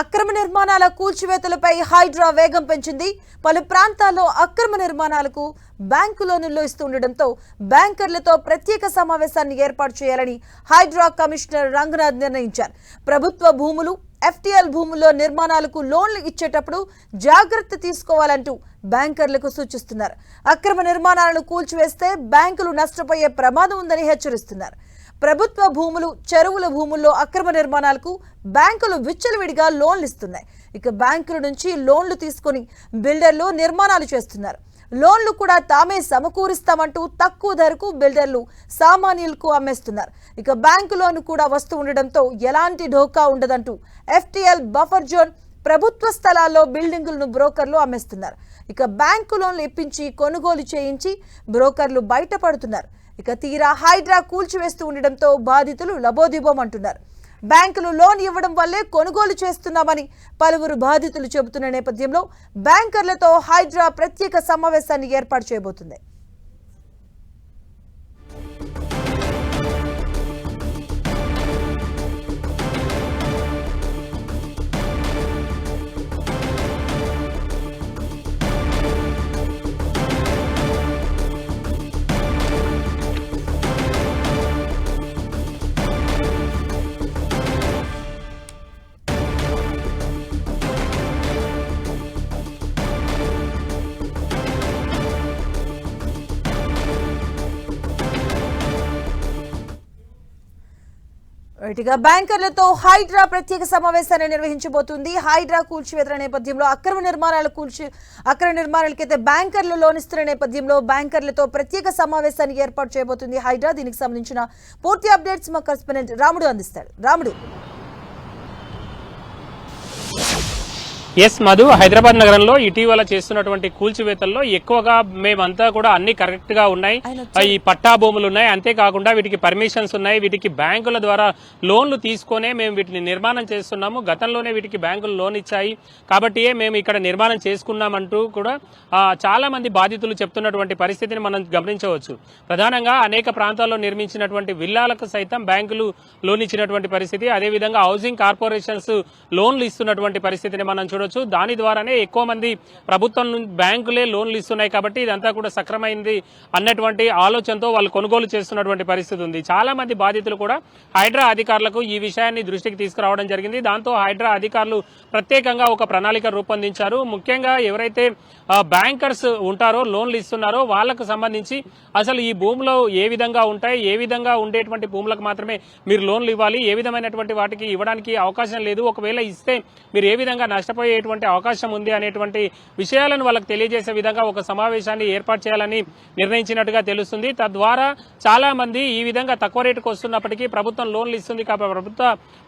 అక్రమ నిర్మాణాల కూల్చివేతలపై హైడ్రా వేగం పెంచింది. పలు ప్రాంతాల్లో అక్రమ నిర్మాణాలకు బ్యాంకు లోనుల్లో ఇస్తుండటంతో బ్యాంకర్లతో ప్రత్యేక సమావేశాన్ని ఏర్పాటు చేయాలని హైడ్రా కమిషనర్ రంగనాథ్ నిర్ణయించారు. ప్రభుత్వ భూములు ఎఫ్టీఎల్ భూముల్లో నిర్మాణాలకు లోన్లు ఇచ్చేటప్పుడు జాగ్రత్త తీసుకోవాలంటూ బ్యాంకర్లకు సూచిస్తున్నారు. అక్రమ నిర్మాణాలను కూల్చివేస్తే బ్యాంకులు నష్టపోయే ప్రమాదం ఉందని హెచ్చరిస్తున్నారు. ప్రభుత్వ భూములు చెరువుల భూముల్లో అక్రమ నిర్మాణాలకు బ్యాంకులు విచ్చలవిడిగా లోన్లు ఇస్తున్నాయి. ఇక బ్యాంకుల నుంచి లోన్లు తీసుకొని బిల్డర్లు నిర్మాణాలు చేస్తున్నారు. లోన్లు కూడా తామే సమకూరిస్తామంటూ తక్కువ ధరకు బిల్డర్లు సామాన్యులకు అమ్మేస్తున్నారు. ఇక బ్యాంకు లోన్ కూడా వస్తూ ఉండడంతో ఎలాంటి ఢోకా ఉండదంటూ ఎఫ్టీఎల్ బఫర్ జోన్ ప్రభుత్వ స్థలాల్లో బిల్డింగులను బ్రోకర్లు అమ్మేస్తున్నారు. ఇక బ్యాంకు లోన్లు ఇప్పించి కొనుగోలు చేయించి బ్రోకర్లు బయటపడుతున్నారు. ఇక తీరా హైడ్రా కూల్చివేస్తూ ఉండడంతో బాధితులు లబోదిబోం అంటున్నారు. బ్యాంకులు లోన్ ఇవ్వడం వల్లే కొనుగోలు చేస్తున్నామని పలువురు బాధితులు చెబుతున్న నేపథ్యంలో బ్యాంకర్లతో హైడ్రా ప్రత్యేక సమావేశాన్ని ఏర్పాటు చేయబోతుంది. ఇటుగా బ్యాంకర్లతో హైడ్రా ప్రత్యేక సమావేశాన్ని నిర్వహించబోతుంది. హైడ్రా కూల్చివేతల నేపథ్యంలో అక్రమ నిర్మాణాలు కూల్చి అక్రమ నిర్మాణాలకైతే బ్యాంకర్లు లోన్ ఇస్తున్న నేపథ్యంలో బ్యాంకర్లతో ప్రత్యేక సమావేశాన్ని ఏర్పాటు చేయబోతుంది హైడ్రా. దీనికి సంబంధించిన పూర్తి అప్డేట్స్ మా కరెస్పాండెంట్ రాముడు అందిస్తాడు. రాముడు. ఎస్ మధు హైదరాబాద్ నగరంలో ఇటీవల చేస్తున్నటువంటి కూల్చివేతల్లో ఎక్కువగా మేమంతా కూడా అన్ని కరెక్ట్గా ఉన్నాయి. ఈ పట్టా భూములు ఉన్నాయి. అంతేకాకుండా వీటికి పర్మిషన్స్ ఉన్నాయి. వీటికి బ్యాంకుల ద్వారా లోన్లు తీసుకొనే మేము వీటిని నిర్మాణం చేస్తున్నాము. గతంలోనే వీటికి బ్యాంకులు లోన్ ఇచ్చాయి. కాబట్టి మేము ఇక్కడ నిర్మాణం చేసుకున్నామంటూ కూడా చాలా మంది బాధితులు చెప్తున్నటువంటి పరిస్థితిని మనం గమనించవచ్చు. ప్రధానంగా అనేక ప్రాంతాల్లో నిర్మించినటువంటి విల్లాలకు సైతం బ్యాంకులు లోన్ ఇచ్చినటువంటి పరిస్థితి. అదేవిధంగా హౌసింగ్ కార్పొరేషన్స్ లోన్లు ఇస్తున్నటువంటి పరిస్థితిని మనం చూడొచ్చు దాని ద్వారానే ఎక్కువ మంది ప్రభుత్వం బ్యాంకులే లోన్లు ఇస్తున్నాయి కాబట్టి ఇదంతా కూడా సక్రమైంది అన్నటువంటి ఆలోచనతో వాళ్ళు కొనుగోలు చేస్తున్నటువంటి పరిస్థితి ఉంది. చాలా మంది బాధితులు కూడా హైడ్రా అధికారులకు ఈ విషయాన్ని దృష్టికి తీసుకురావడం జరిగింది. దాంతో హైడ్రా అధికారులు ప్రత్యేకంగా ఒక ప్రణాళిక రూపొందించారు. ముఖ్యంగా ఎవరైతే బ్యాంకర్స్ ఉంటారో లోన్లు ఇస్తున్నారో వాళ్ళకు సంబంధించి అసలు ఈ భూములు ఏ విధంగా ఉంటాయి ఏ విధంగా ఉండేటువంటి భూములకు మాత్రమే మీరు లోన్లు ఇవ్వాలి ఏ విధమైనటువంటి వాటికి ఇవ్వడానికి అవకాశం లేదు. ఒకవేళ ఇస్తే మీరు ఏ విధంగా నష్టపోయేటువంటి అవకాశం ఉంది అనేటువంటి విషయాలను వాళ్ళకి తెలియజేసే విధంగా ఒక సమావేశాన్ని ఏర్పాటు చేయాలని నిర్ణయించినట్టుగా తెలుస్తుంది. తద్వారా చాలా మంది ఈ విధంగా తక్కువ రేటుకు వస్తున్నప్పటికీ ప్రభుత్వం లోన్లు ఇస్తుంది కాబట్టి ప్రభుత్వ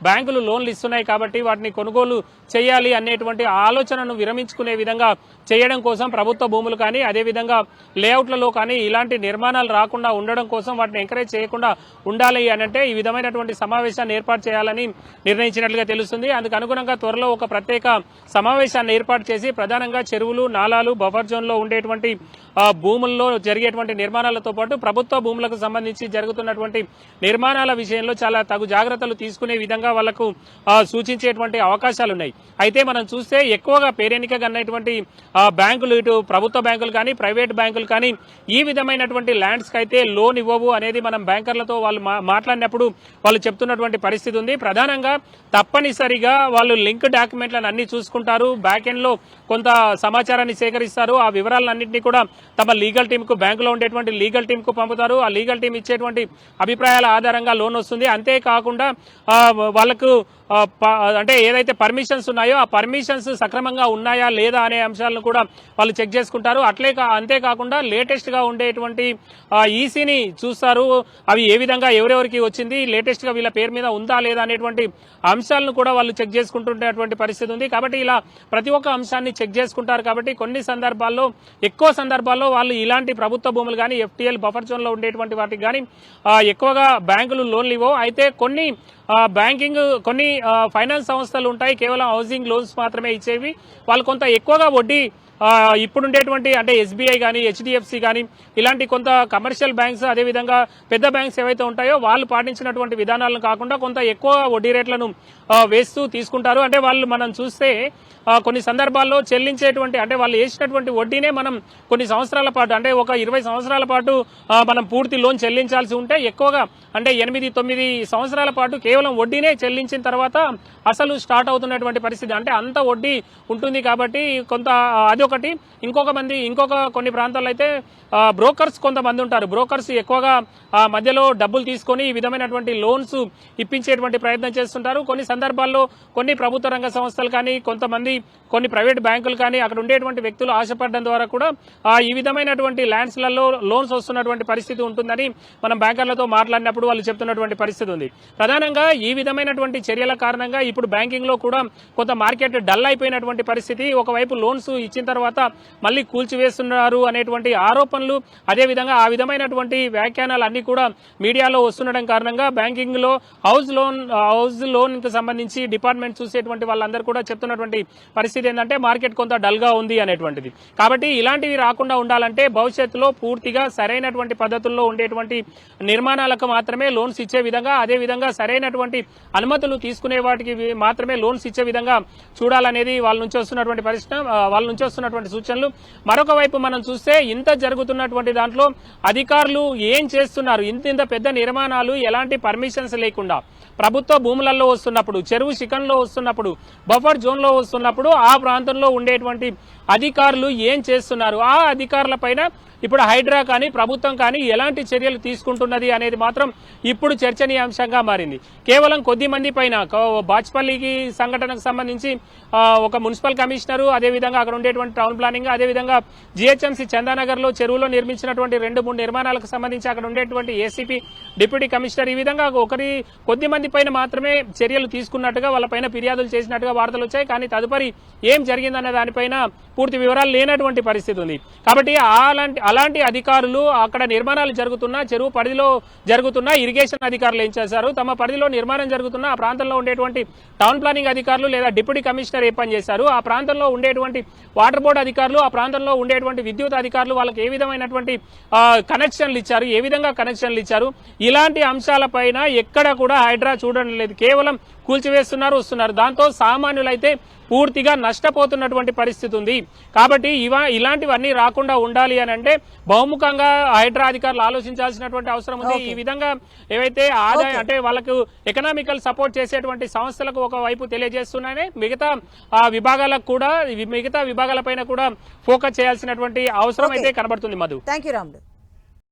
బ్యాంకులు లోన్లు ఇస్తున్నాయి కాబట్టి వాటిని కొనుగోలు చేయాలి అనేటువంటి ఆలోచనను విరమించుకునే విధంగా చేయడం కోసం ప్రభుత్వ భూములు కానీ అదేవిధంగా లేఅవుట్లలో కానీ ఇలాంటి నిర్మాణాలు రాకుండా ఉండడం కోసం వాటిని ఎంకరేజ్ చేయకుండా ఉండాలి అని అంటే ఈ విధమైనటువంటి సమావేశాన్ని ఏర్పాటు చేయాలని నిర్ణయించినట్లుగా తెలుస్తుంది. అందుకు అనుగుణంగా త్వరలో ఒక ప్రత్యేక సమావేశాన్ని ఏర్పాటు చేసి ప్రధానంగా చెరువులు నాలాలు బఫర్ జోన్లో ఉండేటువంటి భూముల్లో జరిగేటువంటి నిర్మాణాలతో పాటు ప్రభుత్వ భూములకు సంబంధించి జరుగుతున్నటువంటి నిర్మాణాల విషయంలో చాలా తగు జాగ్రత్తలు తీసుకునే విధంగా వాళ్ళకు సూచించేటువంటి అవకాశాలు ఉన్నాయి అయితే మనం చూస్తే ఎక్కువగా పేరెనిక కన్నటువంటి బ్యాంకులు ఇటు ప్రభుత్వ బ్యాంకులు కానీ ప్రైవేట్ బ్యాంకులు కానీ ఈ విధమైనటువంటి ల్యాండ్స్కి అయితే లోన్ ఇవ్వవు అనేది మనం బ్యాంకర్లతో వాళ్ళు మా- మాట్లాడినప్పుడు వాళ్ళు చెప్తున్నటువంటి పరిస్థితి ఉంది. ప్రధానంగా తప్పనిసరిగా వాళ్ళు లింక్ డాక్యుమెంట్లను అన్ని చూసుకుంటారు. బ్యాక్ ఎండ్లో కొంత సమాచారాన్ని సేకరిస్తారు. ఆ వివరాలన్నింటినీ కూడా తమ లీగల్ టీంకు బ్యాంకులో ఉండేటువంటి లీగల్ టీంకు పంపుతారు. ఆ లీగల్ టీం ఇచ్చేటువంటి అభిప్రాయాల ఆధారంగా లోన్ వస్తుంది. అంతేకాకుండా వాళ్ళకు అంటే ఏదైతే పర్మిషన్స్ ఉన్నాయో ఆ పర్మిషన్స్ సక్రమంగా ఉన్నాయా లేదా అనే అంశాలను కూడా వాళ్ళు చెక్ చేసుకుంటారు. అట్లే కా- అంతేకాకుండా లేటెస్ట్గా ఉండేటువంటి ఈసీని చూస్తారు. అవి ఏ విధంగా ఎవరెవరికి వచ్చింది లేటెస్ట్గా వీళ్ళ పేరు మీద ఉందా లేదా అనేటువంటి అంశాలను కూడా వాళ్ళు చెక్ చేసుకుంటుండేటువంటి పరిస్థితి ఉంది. కాబట్టి ఇలా ప్రతి ఒక్క అంశాన్ని చెక్ చేసుకుంటారు కాబట్టి కొన్ని సందర్భాల్లో ఎక్కువ సందర్భాల్లో వాళ్ళు ఇలాంటి ప్రభుత్వ భూములు కానీ ఎఫ్టీఎల్ బఫర్ జోన్లో ఉండేటువంటి వాటికి కానీ ఎక్కువగా బ్యాంకులు లోన్లు ఇవ్వవు. అయితే కొన్ని బ్యాంకింగ్ కొన్ని ఫైనాన్స్ సంస్థలు ఉంటాయి. కేవలం హౌసింగ్ లోన్స్ మాత్రమే ఇచ్చేవి. వాళ్ళు కొంత ఎక్కువగా వడ్డీ ఇప్పుడుండేటువంటి అంటే ఎస్బీఐ కానీ హెచ్డిఎఫ్సి కానీ ఇలాంటి కొంత కమర్షియల్ బ్యాంక్స్ అదేవిధంగా పెద్ద బ్యాంక్స్ ఏవైతే ఉంటాయో వాళ్ళు పాటించినటువంటి విధానాలను కాకుండా కొంత ఎక్కువ వడ్డీ రేట్లను వేస్తూ తీసుకుంటారు. అంటే వాళ్ళు మనం చూస్తే కొన్ని సందర్భాల్లో చెల్లించేటువంటి అంటే వాళ్ళు వేసినటువంటి వడ్డీనే మనం కొన్ని సంవత్సరాల పాటు అంటే ఒక ఇరవై సంవత్సరాల పాటు మనం పూర్తి లోన్ చెల్లించాల్సి ఉంటే ఎక్కువగా అంటే ఎనిమిది తొమ్మిది సంవత్సరాల పాటు కేవలం వడ్డీనే చెల్లించిన తర్వాత అసలు స్టార్ట్ అవుతున్నటువంటి పరిస్థితి. అంటే అంత వడ్డీ ఉంటుంది కాబట్టి కొంత అదొకటి. ఇంకొక మంది ఇంకొక కొన్ని ప్రాంతాల్లో అయితే బ్రోకర్స్ కొంతమంది ఉంటారు. బ్రోకర్స్ ఎక్కువగా మధ్యలో డబ్బులు తీసుకొని ఈ విధమైనటువంటి లోన్స్ ఇప్పించేటువంటి ప్రయత్నం చేస్తుంటారు. కొన్ని సందర్భాల్లో కొన్ని ప్రభుత్వ రంగ సంస్థలు కానీ కొంతమంది కొన్ని ప్రైవేట్ బ్యాంకులు కానీ అక్కడ ఉండేటువంటి వ్యక్తులు ఆశపడడం ద్వారా కూడా ఆ, ఈ విధమైనటువంటి ల్యాండ్స్లలో లోన్స్ వస్తున్నటువంటి పరిస్థితి ఉంటుందని మనం బ్యాంకర్లతో మాట్లాడినప్పుడు వాళ్ళు చెప్తున్నటువంటి పరిస్థితి ఉంది. ప్రధానంగా ఈ విధమైనటువంటి చర్యల కారణంగా ఇప్పుడు బ్యాంకింగ్లో కూడా కొంత మార్కెట్ డల్ అయిపోయినటువంటి పరిస్థితి. ఒకవైపు లోన్స్ ఇచ్చిన తర్వాత మళ్ళీ కూల్చివేస్తున్నారు అనేటువంటి ఆరోపణలు అదేవిధంగా ఆ విధమైనటువంటి వ్యాఖ్యానాలు అన్ని కూడా మీడియాలో వస్తుండడం కారణంగా బ్యాంకింగ్లో హౌస్ లోన్ హౌస్ లోన్ సంబంధించి సంబంధించి డిపార్ట్మెంట్ చూసేటువంటి వాళ్ళందరూ కూడా చెప్తున్నటువంటి పరిస్థితి ఏంటంటే మార్కెట్ కొంత డల్గా ఉంది అనేటువంటిది. కాబట్టి ఇలాంటివి రాకుండా ఉండాలంటే భవిష్యత్తులో పూర్తిగా సరైనటువంటి పద్ధతుల్లో ఉండేటువంటి నిర్మాణాలకు మాత్రమే లోన్స్ ఇచ్చే విధంగా అదే విధంగా సరైనటువంటి అనుమతులు తీసుకునే వాటికి మాత్రమే లోన్స్ ఇచ్చే విధంగా చూడాలనేది వాళ్ళ నుంచి వస్తున్నటువంటి పరిశ్రమ వాళ్ళ నుంచి వస్తున్నటువంటి సూచనలు. మరొక వైపు మనం చూస్తే ఇంత జరుగుతున్నటువంటి దాంట్లో అధికారులు ఏం చేస్తున్నారు? ఇంత ఇంత పెద్ద నిర్మాణాలు ఎలాంటి పర్మిషన్స్ లేకుండా ప్రభుత్వ భూములలో వస్తున్నప్పుడు చెరువు శిఖంలో వస్తున్నప్పుడు బఫర్ జోన్లో వస్తున్నప్పుడు ఆ ప్రాంతంలో ఉండేటువంటి అధికారులు ఏం చేస్తున్నారు? ఆ అధికారుల పైన ఇప్పుడు హైడ్రా కానీ ప్రభుత్వం కానీ ఎలాంటి చర్యలు తీసుకుంటున్నది అనేది మాత్రం ఇప్పుడు చర్చనీయాంశంగా మారింది. కేవలం కొద్ది మంది పైన బాచ్పల్లికి సంఘటనకు సంబంధించి ఒక మున్సిపల్ కమిషనరు అదేవిధంగా అక్కడ ఉండేటువంటి టౌన్ ప్లానింగ్ అదేవిధంగా జిహెచ్ఎంసీ చందానగర్లో చెరువులో నిర్మించినటువంటి రెండు మూడు నిర్మాణాలకు సంబంధించి అక్కడ ఉండేటువంటి ఏసీపీ డిప్యూటీ కమిషనర్ ఈ విధంగా ఒకరి కొద్ది మంది పైన మాత్రమే చర్యలు తీసుకున్నట్టుగా వాళ్ళ పైన ఫిర్యాదులు చేసినట్టుగా వార్తలు వచ్చాయి. కానీ తదుపరి ఏం జరిగిందనే దానిపైన పూర్తి వివరాలు లేనటువంటి పరిస్థితి ఉంది. కాబట్టి అలాంటి అలాంటి అధికారులు అక్కడ నిర్మాణాలు జరుగుతున్నా చెరువు పరిధిలో జరుగుతున్న ఇరిగేషన్ అధికారులు ఏం చేశారు? తమ పరిధిలో నిర్మాణం జరుగుతున్న ఆ ప్రాంతంలో ఉండేటువంటి టౌన్ ప్లానింగ్ అధికారులు లేదా డిప్యూటీ కమిషనర్ ఏ పని చేశారు? ఆ ప్రాంతంలో ఉండేటువంటి వాటర్ బోర్డు అధికారులు ఆ ప్రాంతంలో ఉండేటువంటి విద్యుత్ అధికారులు వాళ్ళకి ఏ విధమైనటువంటి కనెక్షన్లు ఇచ్చారు? ఏ విధంగా కనెక్షన్లు ఇచ్చారు? ఇలాంటి అంశాలపైన ఎక్కడ కూడా హైడ్రా చూడడం లేదు. కేవలం కూల్చివేస్తున్నారు వస్తున్నారు. దాంతో సామాన్యులైతే పూర్తిగా నష్టపోతున్నటువంటి పరిస్థితి ఉంది. కాబట్టి ఇవా ఇలాంటివన్నీ రాకుండా ఉండాలి అని అంటే బహుముఖంగా హైడ్రా అధికారులు ఆలోచించాల్సినటువంటి అవసరం ఉంది. ఈ విధంగా ఏవైతే ఆదాయం అంటే వాళ్ళకు ఎకనామికల్ సపోర్ట్ చేసేటువంటి సంస్థలకు ఒక వైపు తెలియజేస్తున్నాయని మిగతా ఆ విభాగాలకు కూడా మిగతా విభాగాలపైన కూడా ఫోకస్ చేయాల్సినటువంటి అవసరం అయితే కనబడుతుంది మధు. Thank you